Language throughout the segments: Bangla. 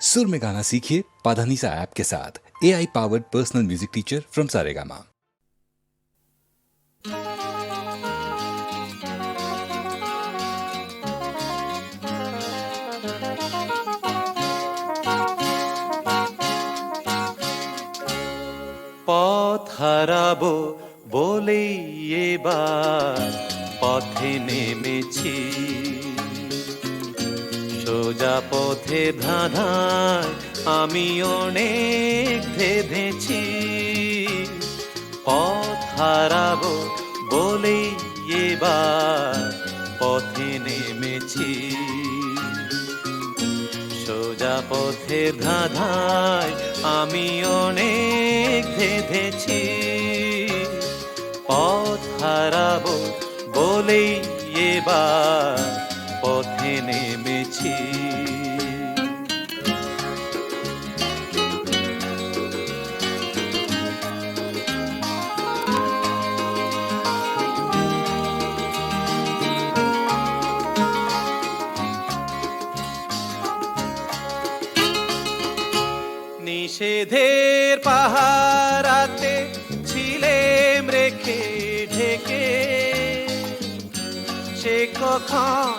सुर में गाना सीखिए पाधानीसा ऐप के साथ A I powered personal music teacher from Saregama পথ হারাবো বলেই এবার পথে নেমেছি সোজা পথে ধাঁধায় আমি অনেক ভেবেছি পথ হারাবো বলেই এবার পথে নেমেছি। সোজা পথের ধাঁধায় আমি অনেক ভেবেছি পথ হারাবো বলেই এবার পথে নেমেছি। নিষেধের পাহারাতে ছিলেম রেখে ঢেকে। সে কখন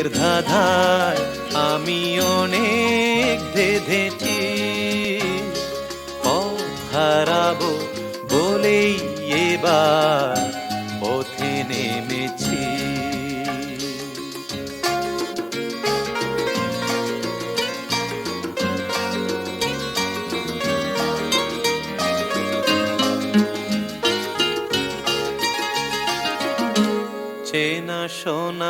পথের ধাঁধায় আমি অনেক ধেধেছি পথ হারাবো বলেই এবার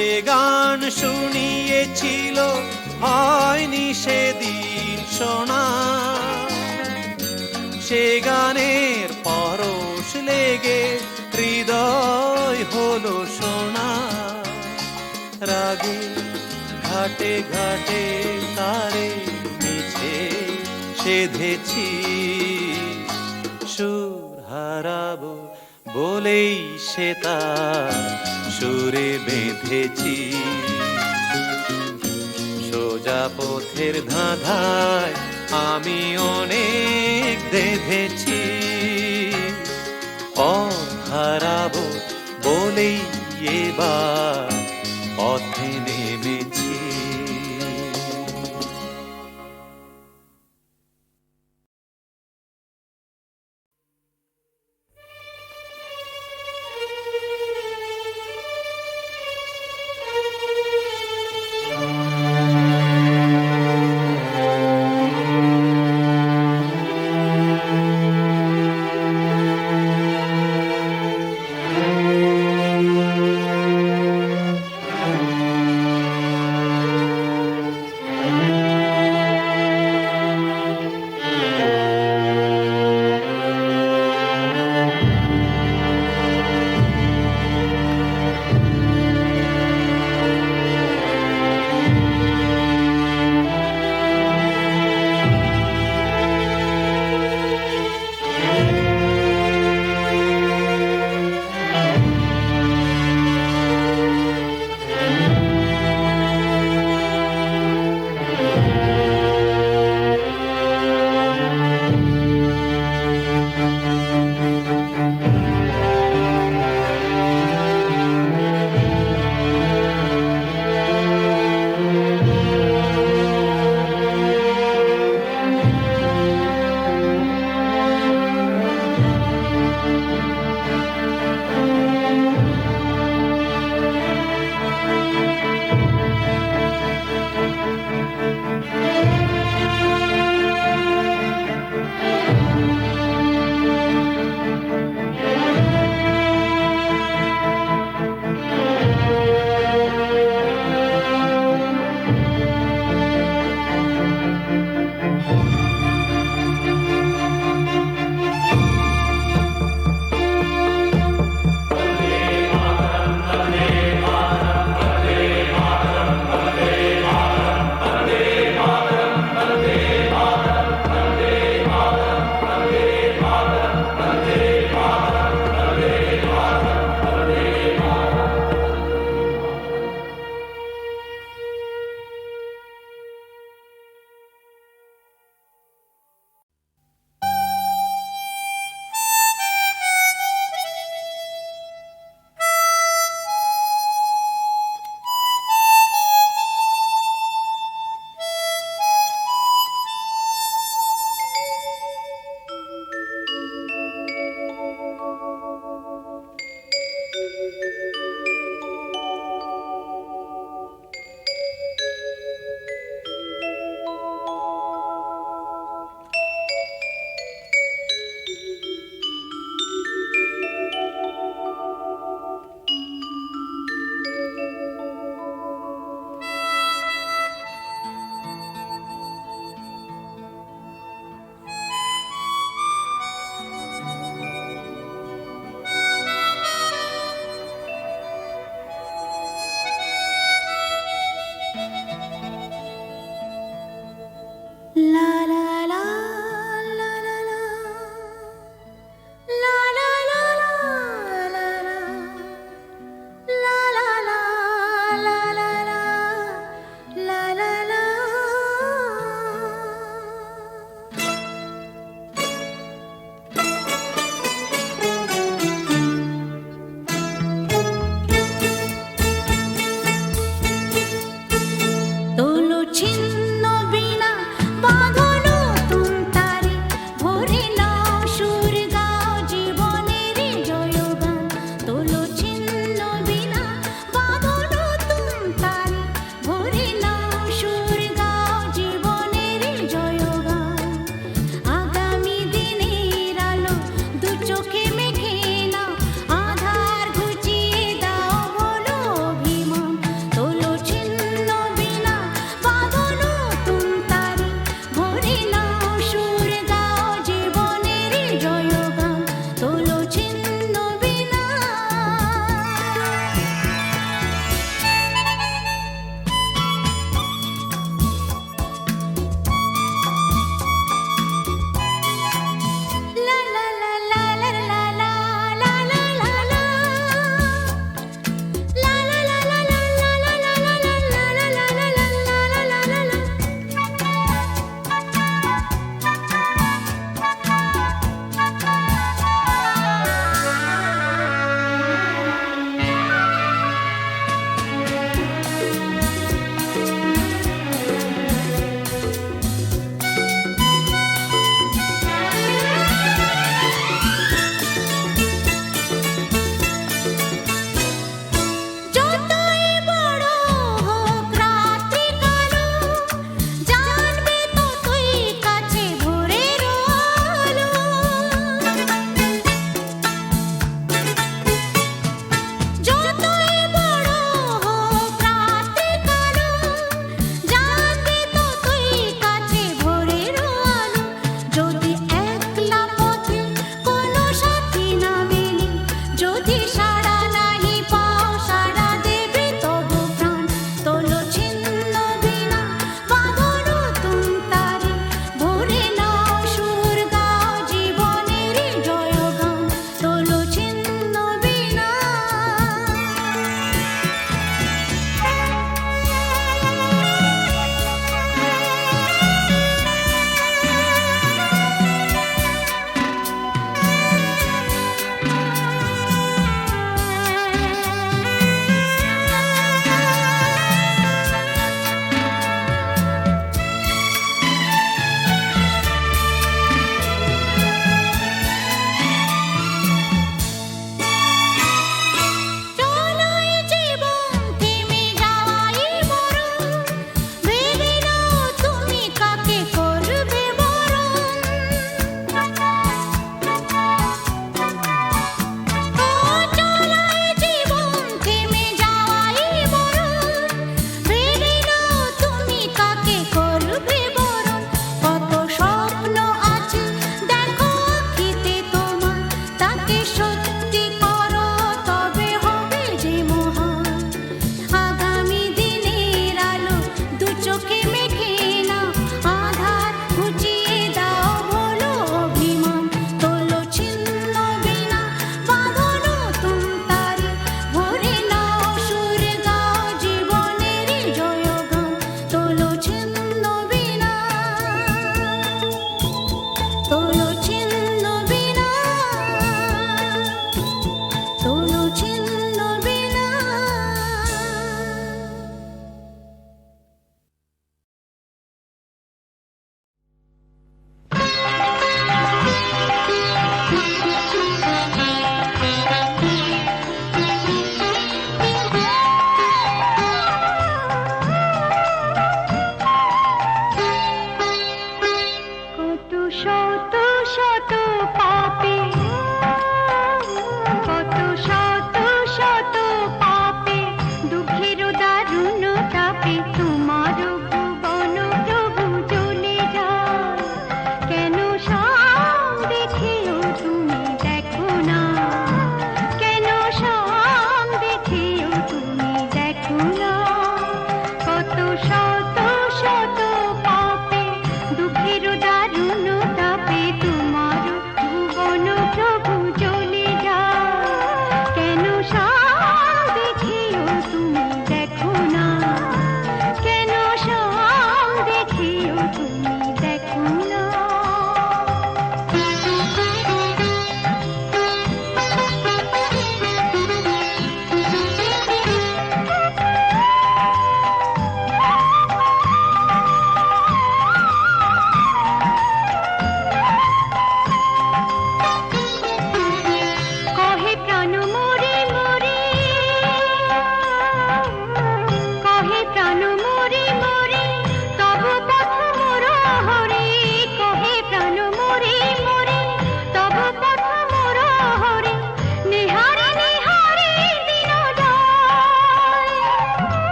যে গান শুনিয়েছিল, হয়নি সেদিন শোনা সে গানের পরশ লেগে হৃদয় হলো সোনা। রাগে ঘাটে ঘাটে তারে মিছে সেধেছি, সুর হারাবো বলেই সে তার সুরে বেঁধেছি। সোজা পথের ধাঁধায় আমি অনেক দেখেছি পথ হারাবো বলেই এবার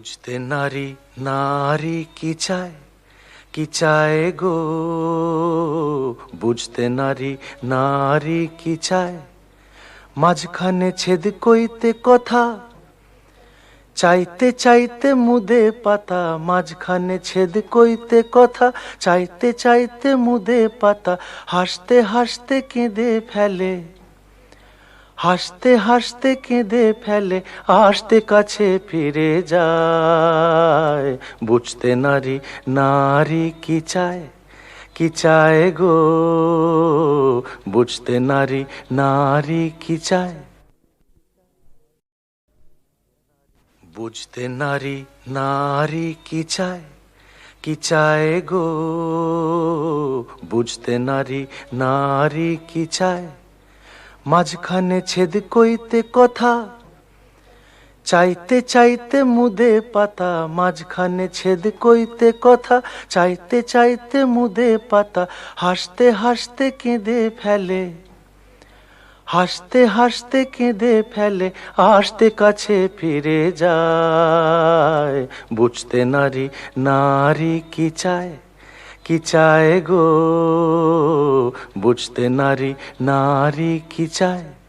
বুঝতে নারী নারী কি চায়? কি চায় গো? বুঝতে নারী নারী কি চায়? মাঝখানে ছেদ কইতে কথা, চাইতে চাইতে মুদে পাতা, মাঝখানে ছেদ কইতে কথা, চাইতে চাইতে মুদে পাতা, হাসতে হাসতে কেঁদে ফেলে। হাসতে হাসতে কেঁদে ফেলে, আসতে কাছে ফিরে যায়। বুঝতে নারী নারী কি চায়? কি চায় গো? বুঝতে নারী নারী কি চায়? বুঝতে নারী নারী কি চায়? কি চায় গো? বুঝতে নারী নারী কি চায়? মাঝখানে ছেদ কইতে কথা, চাইতে চাইতে মুদে পাতা, মাঝখানে ছেদ কইতে কথা, চাইতে চাইতে মুদে পাতা, হাসতে হাসতে কেঁদে ফেলে, হাসতে হাসতে কেঁদে ফেলে, আসতে কাছে ফিরে যায়, বুঝতে নারী নারী কি চায়? কি চায় গো? বুঝতে নারী নারী কি চায়?